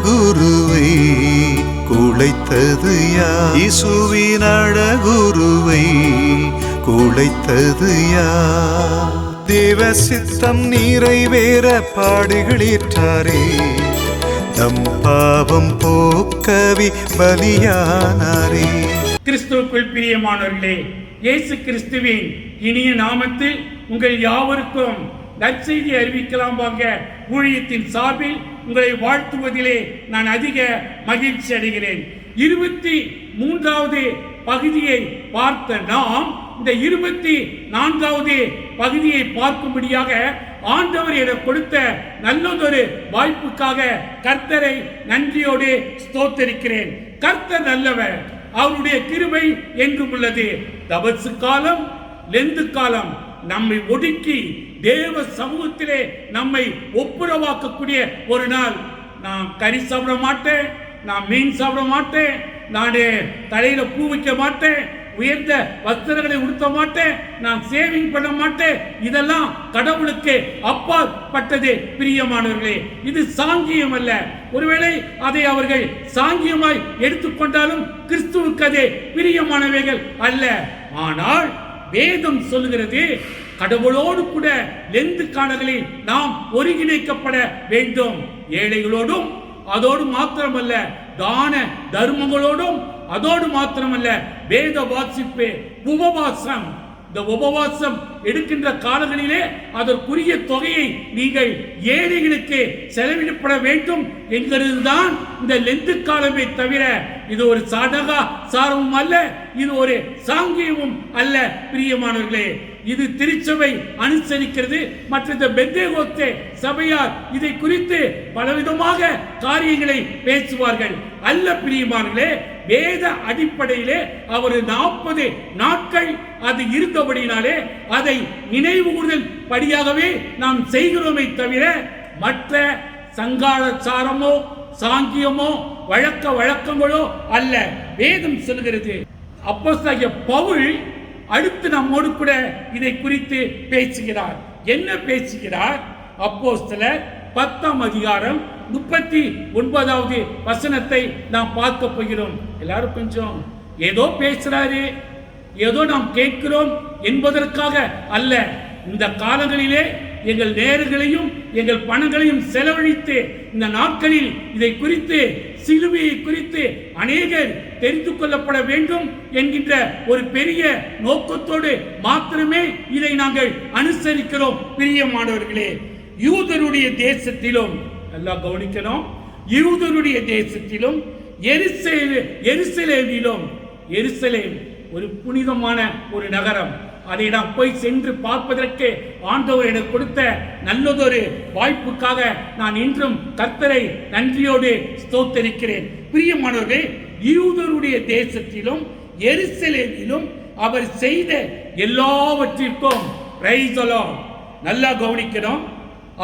அழகுருவை குளைத்தது யார்? இசுவின் அழகுருவை குளைத்தது யார்? தேவ சித்தம் நிறைவேற பாடுகளிற்றாரே தம் பாவம் போக்கவி பலியானாரே. கிறிஸ்துவுக்குள் பிரியமானவர்களே இயேசு கிறிஸ்துவின் இனிய நாமத்தில் உங்கள் யாவருக்கும் நற்செய்தி அறிவிக்கலாம் வாங்க. ஊழியத்தின் சார்பில் உங்களை வாழ்த்துவதிலே நான் அதிக மகிழ்ச்சி அடைகிறேன். இருபத்தி மூன்றாவது பகுதியை பார்த்த நாம் இந்த இருபத்தி நான்காவது பகுதியை பார்க்கும்படியாக ஆண்டவர் எனக்கு கொடுத்த நல்லதொரு வாய்ப்புக்காக கர்த்தரை நன்றியோடு ஸ்தோத்தரிக்கிறேன். கர்த்தர் நல்லவர் அவருடைய கிருபை என்றும் உள்ளது. தபசு காலம் லெந்து காலம் நம்மை ஒடுக்கி தேவ சமூகத்திலே நம்மை ஒப்புரவாக்கக்கூடிய ஒரு நாள். நான் கறி சாப்பிட மாட்டேன் நான் மீன் சாப்பிட மாட்டேன் நான் தலையில பூ வைக்க மாட்டேன் உயர்ந்த வஸ்திரங்களை உடுத்த மாட்டேன் நான் சேவிங் பண்ண மாட்டேன். இதெல்லாம் கடவுளுக்கு அப்பாற்பட்டது பிரியமானவர்களே. இது சாங்கியம் அல்ல. ஒருவேளை அதை அவர்கள் சாங்கியமாய் எடுத்துக்கொண்டாலும் கிறிஸ்துவுக்கு அது பிரியமானவைகள் அல்ல. ஆனால் வேதம் சொல்லுகிறது கடவுளோடு கூட லெந்து காலங்களில் நாம் ஒருங்கிணைக்கப்பட வேண்டும். ஏழைகளோடும் அதோடு மாத்திரமல்ல தான தர்மங்களோடும் அதோடு மாத்திரமல்ல வேத வாசிப்பு உபவாசம். இந்த உபவாசம் எடுக்கின்ற காலங்களிலே அதற்குரிய தொகையை நீங்கள் ஏழைகளுக்கு செலவிடப்பட வேண்டும் என்கிறது தான் இந்த லெந்து காலமே தவிர இது ஒரு சடகா சாரமும் அல்ல இது ஒரு சாங்கியமும் அல்ல பிரியமானவர்களே. இது திருச்சபை அனுசரிக்கிறது. மற்ற இந்த பெத்தேகோத்தே சபையார் இதை குறித்து பலவிதமாக காரியங்களை பேசுவார்கள். அல்ல பிரியமானங்களே வேத அடிப்படையிலே அவர் நாற்பது நாட்கள் அது இருந்தபடினாலே அதை நினைவு கூடுதல் படியாகவே நாம் செய்கிறோமே தவிர மற்ற சங்காலச்சாரமோ சாங்கியமோ வழக்க வழக்கங்களோ அல்ல. வேதம் சொல்கிறது. அப்போ பவுல் அடுத்து நம்மோடு கூட இதை குறித்து பேசுகிறார். என்ன பேசுகிறார்? அப்போஸ்தலர் பத்தாம் அதிகாரம் முப்பத்தி ஒன்பதாவது வசனத்தை நாம் பார்க்க போகிறோம். எல்லாரும் கொஞ்சம் ஏதோ பேசுறாரு ஏதோ நாம் கேட்கிறோம் என்பதற்காக அல்ல. இந்த காலங்களிலே எங்கள் நேர்களையும் எங்கள் பணங்களையும் செலவழித்து இந்த நாட்களில் இதை குறித்து சிலுவையை குறித்து அநேகர் தெரிந்து கொள்ளப்பட வேண்டும் என்கின்ற ஒரு பெரிய நோக்கத்தோடு மாத்திரமே இதை நாங்கள் அனுசரிக்கிறோம். பிரியமானவர்களே யூதருடைய தேசத்திலும் எல்லாம் கவனிக்கணும். யூதருடைய தேசத்திலும் எருசலே எருசலேமிலும் எருசலேம் ஒரு புனிதமான ஒரு நகரம். அதை நாம் போய் சென்று பார்ப்பதற்கு ஆண்டவர் எனக்கு கொடுத்த நல்லதொரு வாய்ப்புக்காக நான் இன்றும் கர்த்தரை நன்றியோடு ஸ்தோத்தரிக்கிறேன். பிரியமானவர்கள் யூதருடைய தேசத்திலும் எருசலேமிலும் அவர் செய்த எல்லாவற்றிற்கும் நல்லா கவனிக்கணும்.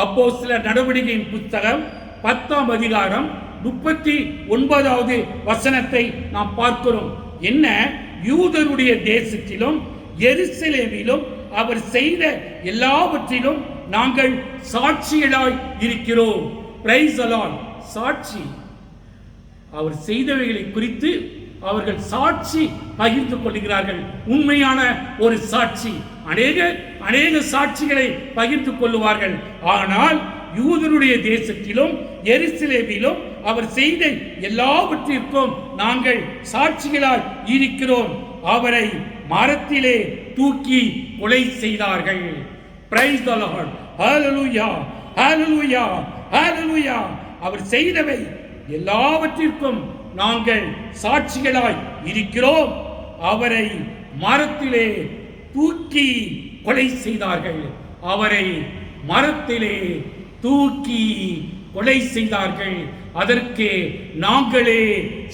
அப்போ சில நடவடிக்கையின் புத்தகம் பத்தாம் அதிகாரம் முப்பத்தி ஒன்பதாவது வசனத்தை நாம் பார்க்கிறோம். என்ன? யூதருடைய தேசத்திலும் எருசலேமிலும் அவர் செய்த எல்லாவற்றிலும் நாங்கள் சாட்சிகளாய் இருக்கிறோம். சாட்சி. அவர் செய்தவைகளை குறித்து அவர்கள் சாட்சி பகிர்ந்து கொள்கிறார்கள். உண்மையான ஒரு சாட்சி. அநேக அநேக சாட்சிகளை பகிர்ந்து கொள்ளுவார்கள். ஆனால் யூதருடைய தேசத்திலும் எருசலேமிலும் அவர் செய்த எல்லாவற்றிற்கும் நாங்கள் சாட்சிகளாய் இருக்கிறோம். அவரை மரத்திலே தூக்கி கொலை செய்தார்கள். பிரைஸ் த லார்ட் ஹalleluya ஹalleluya ஹalleluya அவர் செய்தவை எல்லாவற்றிற்கும் நாங்கள் சாட்சிகளாய் இருக்கிறோம். அவரை மரத்திலே தூக்கி கொலை செய்தார்கள். அவரை மரத்திலே தூக்கி கொலை செய்தார்கள். அதற்கு நாங்களே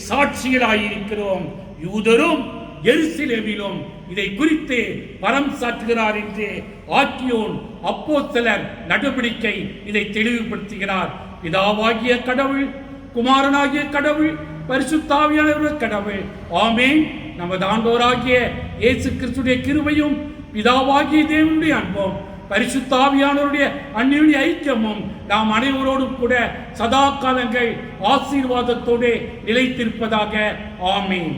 சாட்சிகளாயிருக்கிறோம். யூதரும் எருசலேமிலும் இதை குறித்து பரம் சாற்றுகிறார் என்று ஆக்கியோன் அப்போஸ்தலர் நடவடிக்கை இதை தெளிவுபடுத்துகிறார். பிதாவாகிய கடவுள் குமாரனாகிய கடவுள் பரிசுத்தாவியான கடவுள். ஆமென். நமது ஆண்டோராகிய இயேசு கிறிஸ்துடைய கிருபையும் பிதாவாகிய தேவனுடைய அன்பம் பரிசுத்தாவியானவருடைய அந்நியுடைய ஐக்கியமும் நாம் அனைவரோடும் கூட சதா காலங்கள் ஆசீர்வாதத்தோடு நிலைத்திருப்பதாக. ஆமீன்.